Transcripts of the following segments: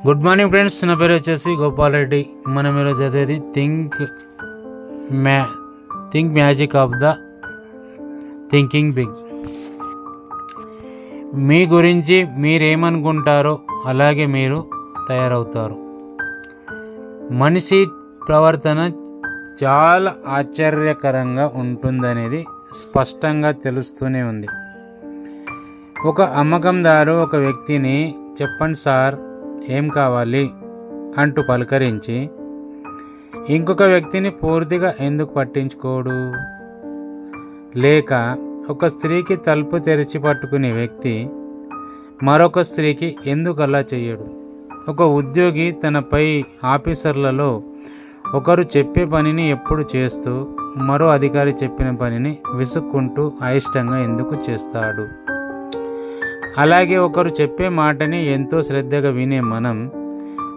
Good morning friends నా పేరు వచ్చేసి గోపాల్ రెడ్డి. మనం ఈరోజు చదివేది థింక్ మ్యా think magic of the thinking big మీ గురించి మీరేమనుకుంటారో అలాగే మీరు తయారవుతారు. మనిషి ప్రవర్తన చాలా ఆశ్చర్యకరంగా ఉంటుందనేది స్పష్టంగా తెలుస్తూనే ఉంది. ఒక అమ్మకందారు ఒక వ్యక్తిని చెప్పండి సార్ ఏం కావాలి? అంటూ పలకరించి ఇంకొక వ్యక్తిని పూర్తిగా ఎందుకు పట్టించుకోడు? లేక ఒక స్త్రీకి తలుపు తెరిచి పట్టుకునే వ్యక్తి మరొక స్త్రీకి ఎందుకు అలా చేయడు? ఒక ఉద్యోగి తనపై ఆఫీసర్లలో ఒకరు చెప్పే పనిని ఎప్పుడు చేస్తూ మరో అధికారి చెప్పిన పనిని విసుక్కుంటూ అయిష్టంగా ఎందుకు చేస్తాడు? అలాగే ఒకరు చెప్పే మాటని ఎంతో శ్రద్ధగా వినే మనం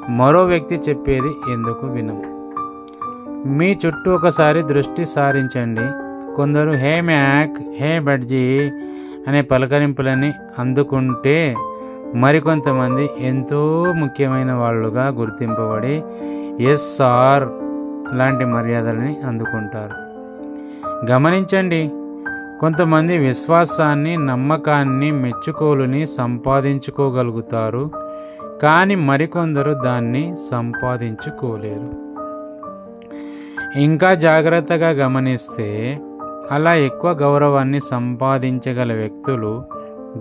మరో వ్యక్తి చెప్పేది ఎందుకు వినం. మీ చుట్టూ ఒకసారి దృష్టి సారించండి. కొందరు హే మ్యాక్ హే బడ్జీ అనే పలకరింపులని అందుకుంటే మరికొంతమంది ఎంతో ముఖ్యమైన వాళ్ళుగా గుర్తింపబడి ఎస్ సార్ లాంటి మర్యాదలని అందుకుంటారు. గమనించండి కొంతమంది విశ్వాసాన్ని నమ్మకాన్ని మెచ్చుకోలుని సంపాదించుకోగలుగుతారు కానీ మరికొందరు దాన్ని సంపాదించుకోలేరు. ఇంకా జాగ్రత్తగా గమనిస్తే అలా ఎక్కువ గౌరవాన్ని సంపాదించగల వ్యక్తులు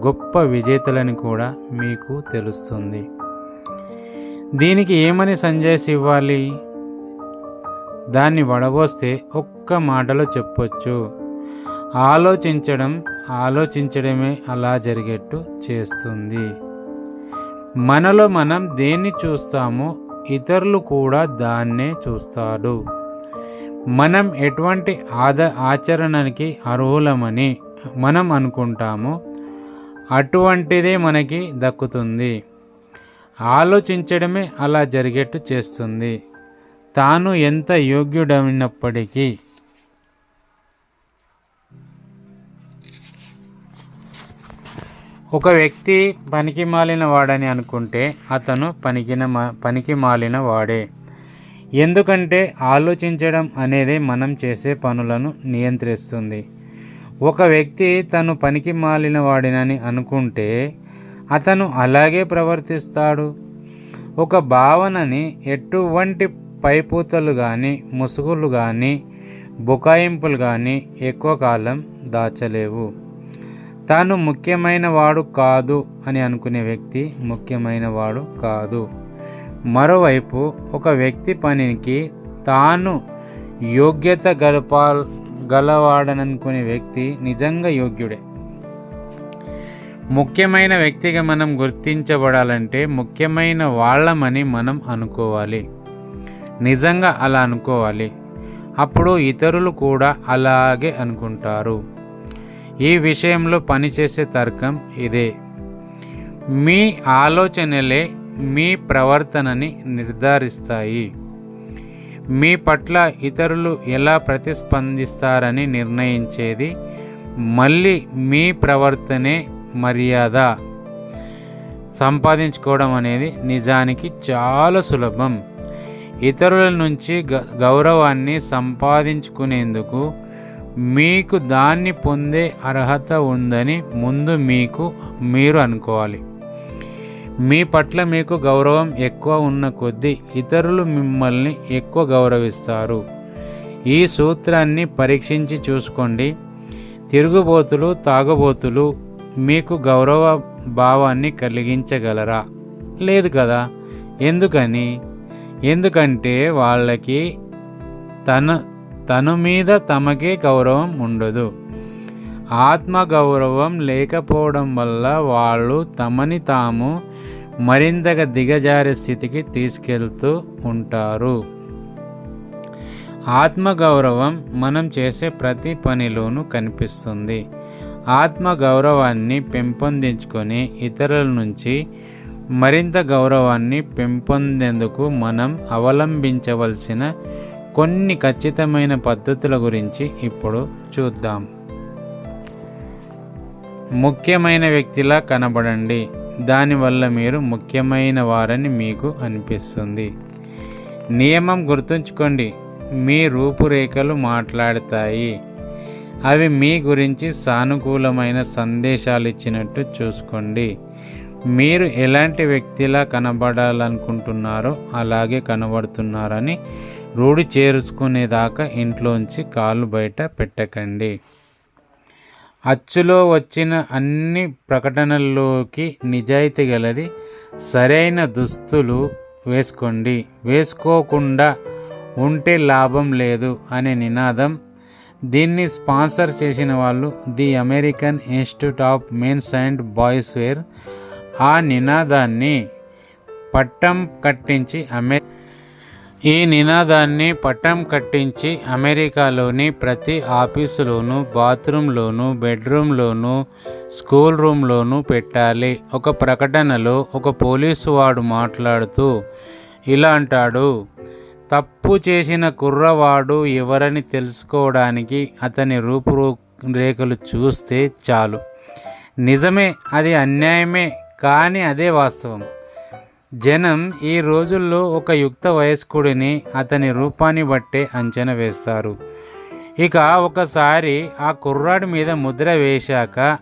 గొప్ప విజేతలని కూడా మీకు తెలుస్తుంది. దీనికి ఏమని సంజయ్స్ ఇవ్వాలి? దాన్ని వడబోస్తే ఒక్క మాటలో చెప్పొచ్చు. ఆలోచించడం ఆలోచించడమే అలా జరిగేట్టు చేస్తుంది. మనలో మనం దేన్ని చూస్తామో ఇతరులు కూడా దాన్నే చూస్తాడు మనం ఎటువంటి ఆద ఆచరణకి అర్హులమని మనం అనుకుంటామో అటువంటిదే మనకి దక్కుతుంది. ఆలోచించడమే అలా జరిగేట్టు చేస్తుంది. తాను ఎంత యోగ్యుడమైనప్పటికీ ఒక వ్యక్తి పనికి మాలిన వాడని అనుకుంటే అతను పనికిన మా- పనికి మాలిన వాడే. ఎందుకంటే ఆలోచించడం అనేది మనం చేసే పనులను నియంత్రిస్తుంది. ఒక వ్యక్తి తను పనికి మాలిన వాడినని అనుకుంటే అతను అలాగే ప్రవర్తిస్తాడు. ఒక భావనని ఎటువంటి పైపూతలు కానీ ముసుగులు కానీ బుకాయింపులు కానీ ఎక్కువ కాలం దాచలేవు. తాను ముఖ్యమైన వాడు కాదు అని అనుకునే వ్యక్తి ముఖ్యమైన వాడు కాదు. మరోవైపు ఒక వ్యక్తి పనికి తాను యోగ్యత గలపాల్ గలవాడననుకునే వ్యక్తి నిజంగా యోగ్యుడే. ముఖ్యమైన వ్యక్తిగా మనం గుర్తించబడాలంటే ముఖ్యమైన వాళ్ళమని మనం అనుకోవాలి. నిజంగా అలా అనుకోవాలి. అప్పుడు ఇతరులు కూడా అలాగే అనుకుంటారు. ఈ విషయంలో పనిచేసే తర్కం ఇదే. మీ ఆలోచనలే మీ ప్రవర్తనని నిర్ధారిస్తాయి. మీ పట్ల ఇతరులు ఎలా ప్రతిస్పందిస్తారని నిర్ణయించేది మళ్ళీ మీ ప్రవర్తనే మర్యాద. సంపాదించుకోవడం అనేది నిజానికి చాలా సులభం. ఇతరుల నుంచి గ గౌరవాన్ని సంపాదించుకునేందుకు మీకు దాన్ని పొందే అర్హత ఉందని ముందు మీకు మీరు అనుకోవాలి. మీ పట్ల మీకు గౌరవం ఎక్కువ ఉన్న కొద్దీ ఇతరులు మిమ్మల్ని ఎక్కువ గౌరవిస్తారు. ఈ సూత్రాన్ని పరీక్షించి చూసుకోండి. తిరుగుబోతులు తాగుబోతులు మీకు గౌరవ భావాన్ని కలిగించగలరా? లేదు కదా? ఎందుకని? ఎందుకంటే వాళ్ళకి తన తను మీద తమకే గౌరవం ఉండదు. ఆత్మ గౌరవం లేకపోవడం వల్ల వాళ్ళు తమని తాము మరింతగా దిగజారే స్థితికి తీసుకెళ్తూ ఉంటారు. ఆత్మగౌరవం మనం చేసే ప్రతి పనిలోనూ కనిపిస్తుంది. ఆత్మ గౌరవాన్ని పెంపొందించుకొని ఇతరుల నుంచి మరింత గౌరవాన్ని పెంపొందేందుకు మనం అవలంబించవలసిన కొన్ని ఖచ్చితమైన పద్ధతుల గురించి ఇప్పుడు చూద్దాం. ముఖ్యమైన వ్యక్తిలా కనబడండి. దానివల్ల మీరు ముఖ్యమైన వారని మీకు అనిపిస్తుంది. నియమం గుర్తుంచుకోండి. మీ రూపురేఖలు మాట్లాడతాయి. అవి మీ గురించి సానుకూలమైన సందేశాలు ఇచ్చినట్టు చూసుకోండి. మీరు ఎలాంటి వ్యక్తిలా కనబడాలనుకుంటున్నారో అలాగే కనబడుతున్నారని రూఢి చేరుచుకునేదాకా ఇంట్లోంచి కాళ్ళు బయట పెట్టకండి. అచ్చులో వచ్చిన అన్ని ప్రకటనల్లోకి నిజాయితీ గలది సరైన దుస్తులు వేసుకోండి. వేసుకోకుండా ఉంటే లాభం లేదు అనే నినాదం దీన్ని స్పాన్సర్ చేసిన వాళ్ళు the American Institute of men's and boys wear. ఆ నినాదాన్ని పట్టం కట్టించి అమె ఈ నినాదాన్ని పట్టం కట్టించి అమెరికాలోని ప్రతి ఆఫీసులోనూ బాత్రూంలోనూ బెడ్రూమ్లోనూ స్కూల్ రూమ్లోనూ పెట్టాలి. ఒక ప్రకటనలో ఒక పోలీసు వాడు మాట్లాడుతూ ఇలా అంటాడు తప్పు చేసిన కుర్రవాడు ఎవరని తెలుసుకోవడానికి అతని రూపురేఖలు చూస్తే చాలు. నిజమే అది అన్యాయమే కానీ అదే వాస్తవం. జనం ఈ రోజుల్లో ఒక యుక్త వయస్కుడిని అతని రూపాన్ని బట్టే అంచనా వేస్తారు. ఇక ఒకసారి ఆ కుర్రాడి మీద ముద్ర వేశాక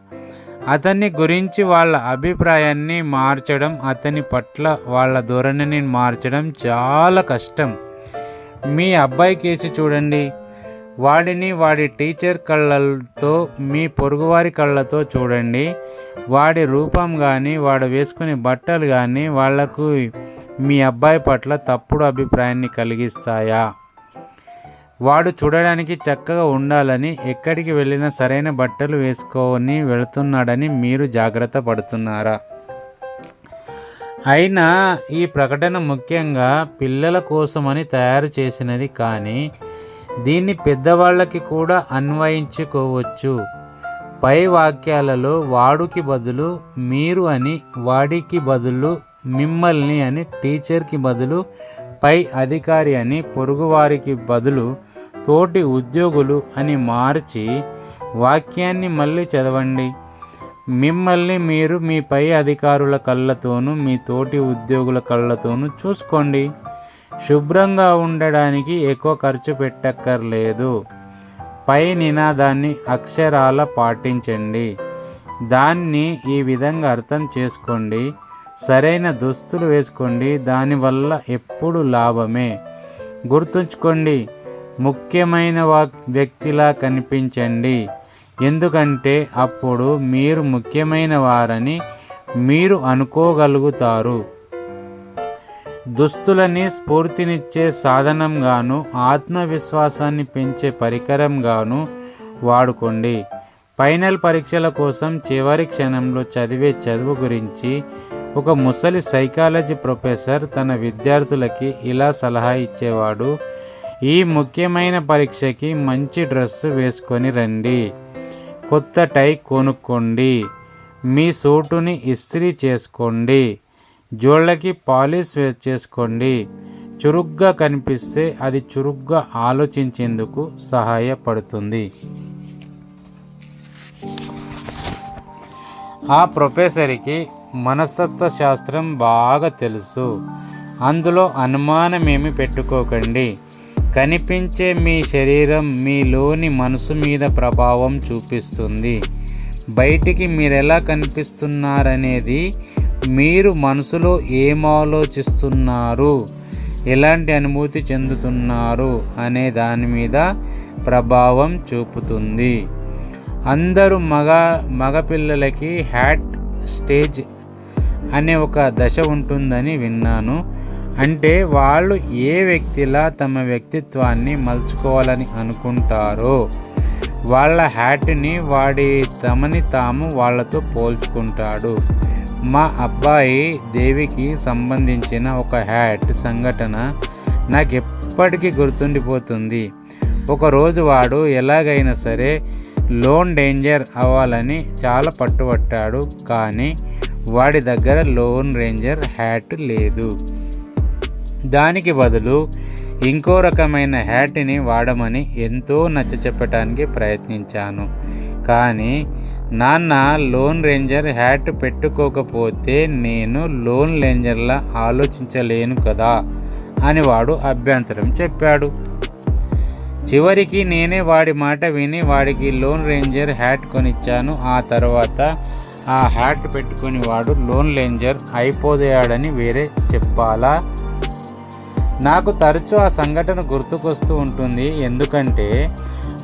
అతన్ని గురించి వాళ్ళ అభిప్రాయాన్ని మార్చడం అతని పట్ల వాళ్ళ ధోరణిని మార్చడం చాలా కష్టం. మీ అబ్బాయి కేసు చూడండి. వాడిని వాడి టీచర్ కళ్ళతో మీ పొరుగువారి కళ్ళతో చూడండి. వాడి రూపం కానీ వాడు వేసుకునే బట్టలు కానీ వాళ్ళకు మీ అబ్బాయి పట్ల తప్పుడు అభిప్రాయాన్ని కలిగిస్తాయా? వాడు చూడడానికి చక్కగా ఉండాలని ఎక్కడికి వెళ్ళినా సరైన బట్టలు వేసుకొని వెళుతున్నాడని మీరు జాగ్రత్త పడుతున్నారా? అయినా ఈ ప్రకటన ముఖ్యంగా పిల్లల కోసమని తయారు చేసినది కానీ దీన్ని పెద్దవాళ్ళకి కూడా అన్వయించుకోవచ్చు. పై వాక్యాలలో వాడుకి బదులు మీరు అని వాడికి బదులు మిమ్మల్ని అని టీచర్కి బదులు పై అధికారి అని పొరుగువారికి బదులు తోటి ఉద్యోగులు అని మార్చి వాక్యాన్ని మళ్ళీ చదవండి. మిమ్మల్ని మీరు మీ పై అధికారుల కళ్ళతోనూ మీ తోటి ఉద్యోగుల కళ్ళతోనూ చూసుకోండి. శుభ్రంగా ఉండడానికి ఎక్కువ ఖర్చు పెట్టక్కర్లేదు. పై నినాదాన్ని అక్షరాల పాటించండి. దాన్ని ఈ విధంగా అర్థం చేసుకోండి. సరైన దుస్తులు వేసుకోండి. దానివల్ల ఎప్పుడు లాభమే. గుర్తుంచుకోండి ముఖ్యమైన వ్యక్తిలా కనిపించండి. ఎందుకంటే అప్పుడు మీరు ముఖ్యమైన వారని మీరు అనుకోగలుగుతారు. దుస్తులని స్ఫూర్తినిచ్చే సాధనంగాను ఆత్మవిశ్వాసాన్ని పెంచే పరికరంగాను వాడుకోండి. ఫైనల్ పరీక్షల కోసం చివరి క్షణంలో చదివే చదువు గురించి ఒక ముసలి సైకాలజీ ప్రొఫెసర్ తన విద్యార్థులకి ఇలా సలహా ఇచ్చేవాడు ఈ ముఖ్యమైన పరీక్షకి మంచి డ్రెస్సు వేసుకొని రండి. కొత్త టై కొనుక్కోండి. మీ సూటుని ఇస్త్రీ చేసుకోండి. జోళ్ళకి పాలిష్ చేసుకోండి. చురుగ్గా కనిపిస్తే అది చురుగ్గా ఆలోచించేందుకు సహాయపడుతుంది. ఆ ప్రొఫెసర్కి మనస్తత్వ శాస్త్రం బాగా తెలుసు. అందులో అనుమానమేమి పెట్టుకోకండి. కనిపించే మీ శరీరం మీలోని మనసు మీద ప్రభావం చూపిస్తుంది. బయటికి మీరెలా కనిపిస్తున్నారనేది మీరు మనసులో ఏం ఆలోచిస్తున్నారు ఎలాంటి అనుభూతి చెందుతున్నారు? అనే దాని మీద ప్రభావం చూపుతుంది. అందరూ మగ మగపిల్లలకి హ్యాట్ స్టేజ్ అనే ఒక దశ ఉంటుందని విన్నాను. అంటే వాళ్ళు ఏ వ్యక్తిలా తమ వ్యక్తిత్వాన్ని మలుచుకోవాలని అనుకుంటారో వాళ్ళ హ్యాట్ని వాడి తమని తాము వాళ్ళతో పోల్చుకుంటాడు. మా అబ్బాయి దేవికి సంబంధించిన ఒక హ్యాట్ సంఘటన నాకు ఎప్పటికీ గుర్తుండిపోతుంది. ఒకరోజు వాడు ఎలాగైనా సరే లోన్ డేంజర్ అవ్వాలని చాలా పట్టుబట్టాడు కానీ వాడి దగ్గర లోన్ రేంజర్ హ్యాట్ లేదు. దానికి బదులు ఇంకో రకమైన హ్యాట్ని వాడమని ఎంతో నచ్చ చెప్పటానికి ప్రయత్నించాను. కానీ నాన్న లోన్ రేంజర్ హ్యాట్ పెట్టుకోకపోతే నేను లోన్ రేంజర్లా ఆలోచించలేను కదా అని వాడు అభ్యంతరం చెప్పాడు. చివరికి నేనే వాడి మాట విని వాడికి లోన్ రేంజర్ హ్యాట్ కొనిచ్చాను. ఆ తర్వాత ఆ హ్యాట్ పెట్టుకుని వాడు లోన్ రేంజర్ అయిపోయాడని వేరే చెప్పాలా? నాకు తరచూ ఆ సంఘటన గుర్తుకొస్తూ ఉంటుంది. ఎందుకంటే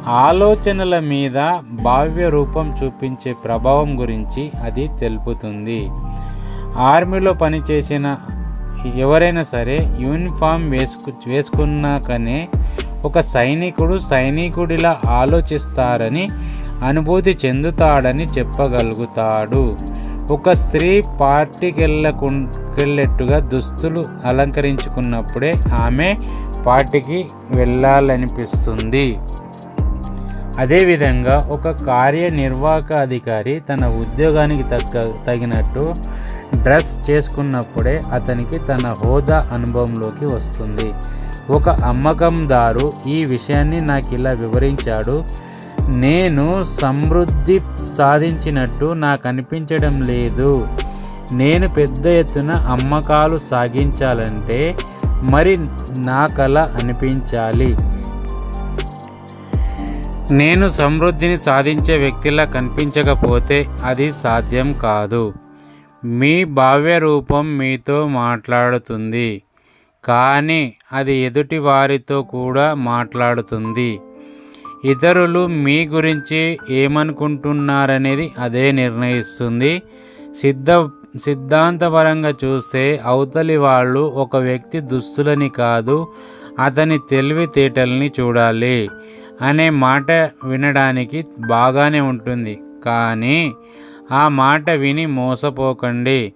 ఆలోచనల మీద భావ్య రూపం చూపించే ప్రభావం గురించి అది తెలుపుతుంది. ఆర్మీలో పనిచేసిన ఎవరైనా సరే యూనిఫామ్ వేసుకు వేసుకున్నాకనే ఒక సైనికుడు సైనికుడిలా ఆలోచిస్తారని అనుభూతి చెందుతాడని చెప్పగలుగుతాడు. ఒక స్త్రీ పార్టీకెళ్ళకుకెళ్ళేట్టుగా దుస్తులు అలంకరించుకున్నప్పుడే ఆమె పార్టీకి వెళ్ళాలనిపిస్తుంది. అదేవిధంగా ఒక కార్యనిర్వాహక అధికారి తన ఉద్యోగానికి తగ్గ తగినట్టు డ్రెస్ చేసుకున్నప్పుడే అతనికి తన హోదా అనుభవంలోకి వస్తుంది. ఒక అమ్మకందారు ఈ విషయాన్ని నాకు ఇలా వివరించాడు. నేను సమృద్ధి సాధించినట్టు నాకు అనిపించడం లేదు. నేను పెద్ద ఎత్తున అమ్మకాలు సాగించాలంటే మరి నాకలా అనిపించాలి. నేను సమృద్ధిని సాధించే వ్యక్తిలా కనిపించకపోతే అది సాధ్యం కాదు. మీ భావ్య రూపం మీతో మాట్లాడుతుంది. కానీ అది ఎదుటి వారితో కూడా మాట్లాడుతుంది. ఇతరులు మీ గురించి ఏమనుకుంటున్నారనేది అదే నిర్ణయిస్తుంది. సిద్ధ సిద్ధాంతపరంగా చూస్తే అవతలి వాళ్ళు ఒక వ్యక్తి దుస్తులని కాదు అతని తెలివితేటల్ని చూడాలి. అనే మాట వినడానికి బాగానే ఉంటుంది. కానీ ఆ మాట విని మోసపోకండి.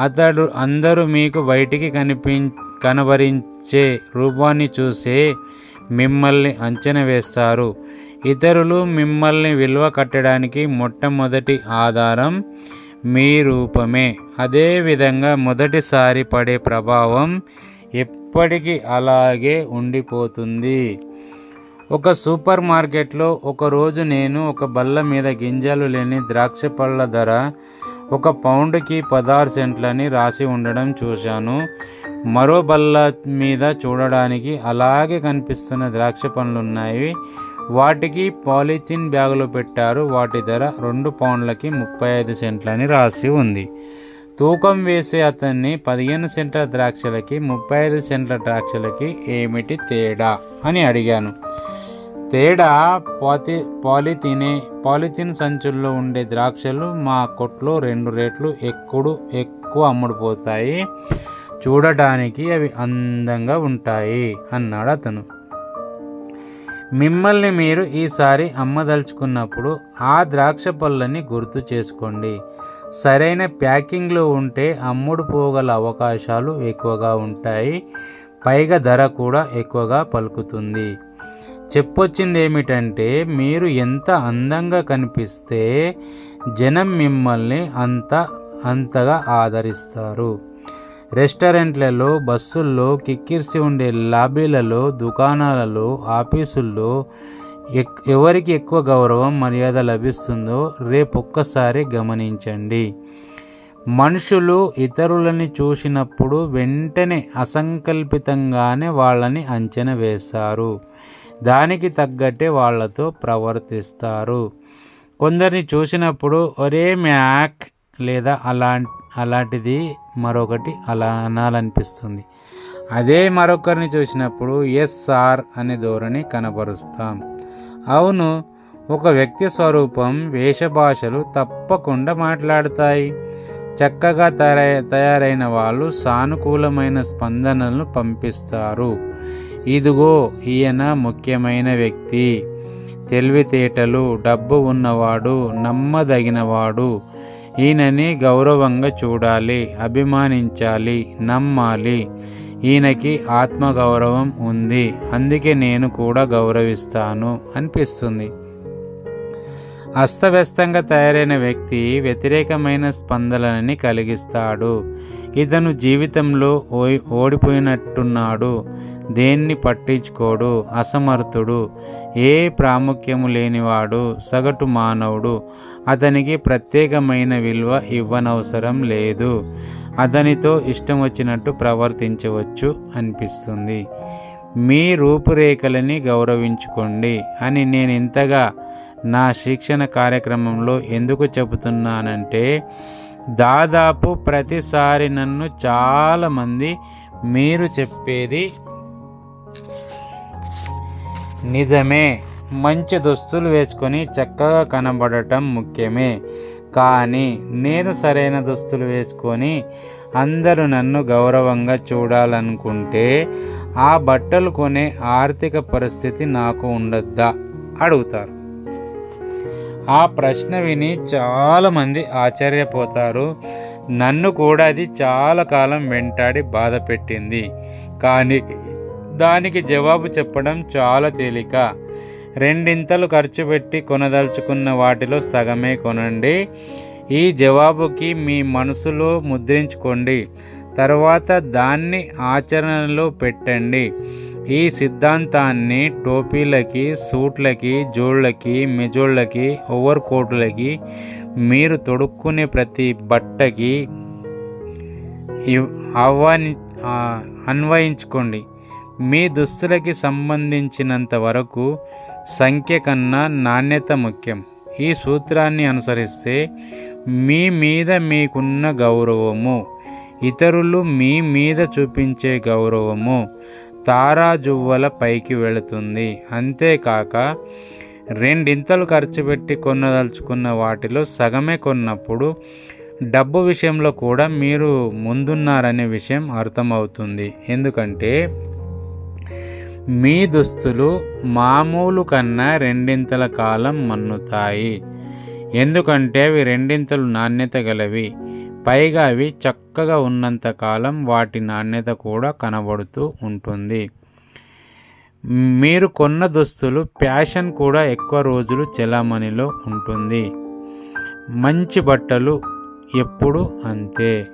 అతడు అందరూ మీకు బయటికి కనిపి కనబరించే రూపాన్ని చూసే మిమ్మల్ని అంచనా వేస్తారు. ఇతరులు మిమ్మల్ని విలువ కట్టడానికి మొట్టమొదటి ఆధారం మీ రూపమే. అదేవిధంగా మొదటిసారి పడే ప్రభావం ఎప్పటికీ అలాగే ఉండిపోతుంది. ఒక సూపర్ మార్కెట్లో ఒకరోజు నేను ఒక బల్ల మీద గింజలు లేని ద్రాక్ష పళ్ళ ధర ఒక పౌండ్కి పదహారు సెంట్లని రాసి ఉండడం చూశాను. మరో బల్ల మీద చూడడానికి అలాగే కనిపిస్తున్న ద్రాక్ష పండ్లు ఉన్నాయి వాటికి పాలిథిన్ బ్యాగులో పెట్టారు. వాటి ధర రెండు పౌండ్లకి ముప్పై ఐదు సెంట్లని రాసి ఉంది. తూకం వేసే అతన్ని పదిహేను సెంట్ల ద్రాక్షలకి ముప్పై ఐదు సెంట్ల ద్రాక్షలకి ఏమిటి తేడా అని అడిగాను. తేడా పాతి పాలిథినే పాలిథిన్ సంచుల్లో ఉండే ద్రాక్షలు మా కొట్లో రెండు రేట్లు ఎక్కుడు ఎక్కువ అమ్ముడుపోతాయి. చూడటానికి అవి అందంగా ఉంటాయి అన్నాడు అతను. మిమ్మల్ని మీరు ఈసారి అమ్మదలుచుకున్నప్పుడు ఆ ద్రాక్ష పళ్ళని గుర్తు చేసుకోండి. సరైన ప్యాకింగ్లో ఉంటే అమ్ముడు పోగల అవకాశాలు ఎక్కువగా ఉంటాయి. పైగా ధర కూడా ఎక్కువగా పలుకుతుంది. చెప్పొచ్చింది ఏమిటంటే మీరు ఎంత అందంగా కనిపిస్తే జనం మిమ్మల్ని అంత అంతగా ఆదరిస్తారు. రెస్టారెంట్లలో బస్సుల్లో కిక్కిర్సి ఉండే లాబీలలో దుకాణాలలో ఆఫీసుల్లో ఎక్ ఎవరికి ఎక్కువ గౌరవం మర్యాద లభిస్తుందో రేపొక్కసారి గమనించండి. మనుషులు ఇతరులని చూసినప్పుడు వెంటనే అసంకల్పితంగానే వాళ్ళని అంచనా వేస్తారు. దానికి తగ్గట్టే వాళ్ళతో ప్రవర్తిస్తారు. కొందరిని చూసినప్పుడు ఒరే మ్యాక్ లేదా అలా అలాంటిది మరొకటి అలా అనాలనిపిస్తుంది. అదే మరొకరిని చూసినప్పుడు ఎస్ సార్ అనే ధోరణి కనబరుస్తాం. అవును ఒక వ్యక్తి స్వరూపం వేషభాషలు తప్పకుండా మాట్లాడతాయి. చక్కగా తయారైన వాళ్ళు సానుకూలమైన స్పందనలను పంపిస్తారు. ఇదిగో ఈయన ముఖ్యమైన వ్యక్తి. తెలివితేటలు డబ్బు ఉన్నవాడు నమ్మదగినవాడు. ఈయనని గౌరవంగా చూడాలి అభిమానించాలి నమ్మాలి. ఈయనకి ఆత్మగౌరవం ఉంది అందుకే నేను కూడా గౌరవిస్తాను అనిపిస్తుంది. అస్తవ్యస్తంగా తయారైన వ్యక్తి వ్యతిరేకమైన స్పందనని కలిగిస్తాడు. ఇతను జీవితంలో ఓ- ఓడిపోయినట్టున్నాడు. దేన్ని పట్టించుకోడు. అసమర్థుడు. ఏ ప్రాముఖ్యము లేనివాడు. సగటు మానవుడు. అతనికి ప్రత్యేకమైన విలువ ఇవ్వనవసరం లేదు. అతనితో ఇష్టం వచ్చినట్టు ప్రవర్తించవచ్చు అనిపిస్తుంది. మీ రూపురేఖలని గౌరవించుకోండి అని నేను ఇంతగా నా శిక్షణ కార్యక్రమంలో ఎందుకు చెబుతున్నానంటే దాదాపు ప్రతిసారి నన్ను చాలామంది మీరు చెప్పేది నిజమే. మంచి దుస్తులు వేసుకొని చక్కగా కనబడటం ముఖ్యమే. కానీ నేను సరైన దుస్తులు వేసుకొని అందరూ నన్ను గౌరవంగా చూడాలనుకుంటే ఆ బట్టలు కొనే ఆర్థిక పరిస్థితి నాకు ఉండద్దా? అడుగుతారు. ఆ ప్రశ్న విని చాలామంది ఆశ్చర్యపోతారు. నన్ను కూడా అది చాలా కాలం వెంటాడి బాధ పెట్టింది. కానీ దానికి జవాబు చెప్పడం చాలా తేలిక. రెండింతలు ఖర్చు పెట్టి కొనదలుచుకున్న వాటిలో సగమే కొనండి. ఈ జవాబుకి మీ మనసులో ముద్రించుకోండి. తర్వాత దాన్ని ఆచరణలో పెట్టండి. ఈ సిద్ధాంతాన్ని టోపీలకి సూట్లకి జోళ్ళకి మెజోళ్ళకి ఓవర్ కోట్లకి మీరు తొడుక్కునే ప్రతి బట్టకి ఆహ్వాని అన్వయించుకోండి. మీ దుస్తులకి సంబంధించినంత వరకు సంఖ్య కన్నా నాణ్యత ముఖ్యం. ఈ సూత్రాన్ని అనుసరిస్తే మీ మీద మీకున్న గౌరవము ఇతరులు మీ మీద చూపించే గౌరవము తారాజువ్వల పైకి వెళుతుంది. అంతేకాక రెండింతలు ఖర్చు పెట్టి కొనదలుచుకున్న వాటిలో సగమే కొన్నప్పుడు డబ్బు విషయంలో కూడా మీరు ముందున్నారనే విషయం అర్థమవుతుంది. ఎందుకంటే మీ దుస్తులు మామూలు కన్నా రెండింతల కాలం మన్నుతాయి. ఎందుకంటే అవి రెండింతలు నాణ్యత గలవి. పైగా అవి చక్కగా ఉన్నంత కాలం వాటి నాణ్యత కూడా కనబడుతూ ఉంటుంది. మీరు కొన్న దుస్తులు ఫ్యాషన్ కూడా ఎక్కువ రోజులు చెలామణిలో ఉంటుంది. మంచి బట్టలు ఎప్పుడు అంతే.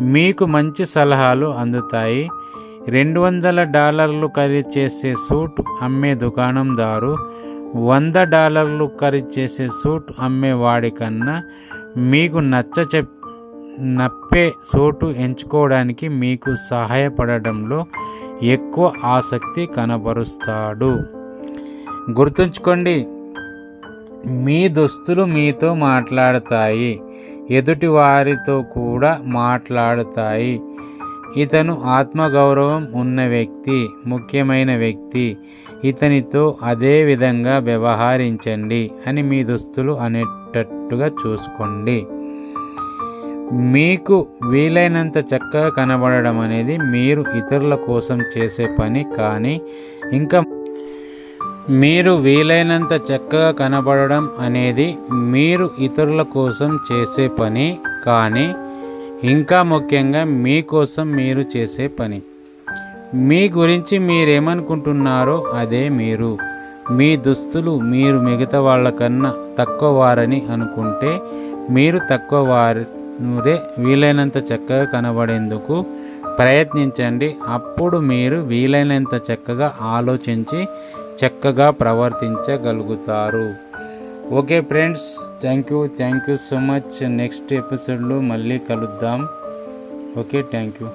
మీకు మంచి సలహాలు అందుతాయి. రెండు వందల డాలర్లు ఖరీదు చేసే సూట్ అమ్మే దుకాణందారు వంద డాలర్లు ఖరీదు చేసే సూట్ అమ్మే వాడికన్నా మీకు నచ్చ చెప్ నప్పే చోటు ఎంచుకోవడానికి మీకు సహాయపడడంలో ఎక్కువ ఆసక్తి కనబరుస్తాడు. గుర్తుంచుకోండి మీ దుస్తులు మీతో మాట్లాడతాయి ఎదుటి వారితో కూడా మాట్లాడతాయి. ఇతను ఆత్మగౌరవం ఉన్న వ్యక్తి ముఖ్యమైన వ్యక్తి ఇతనితో అదే విధంగా వ్యవహరించండి అని మీ దుస్తులు అనేటట్టుగా చూసుకోండి. మీకు వీలైనంత చక్కగా కనబడడం అనేది మీరు ఇతరుల కోసం చేసే పని కానీ ఇంకా మీరు వీలైనంత చక్కగా కనబడడం అనేది మీరు ఇతరుల కోసం చేసే పని కానీ ఇంకా ముఖ్యంగా మీకోసం మీరు చేసే పని. మీ గురించి మీరేమనుకుంటున్నారో అదే మీరు. మీ దుస్తులు మీరు మిగతా వాళ్ళకన్నా తక్కువ వారని అనుకుంటే మీరు తక్కువ వారి వీలైనంత చక్కగా కనబడేందుకు ప్రయత్నించండి. అప్పుడు మీరు వీలైనంత చక్కగా ఆలోచించి చక్కగా ప్రవర్తించగలుగుతారు. Okay friends thank you thank you so much. Next ఎపిసోడ్లో మళ్ళీ కలుద్దాం. Okay thank you.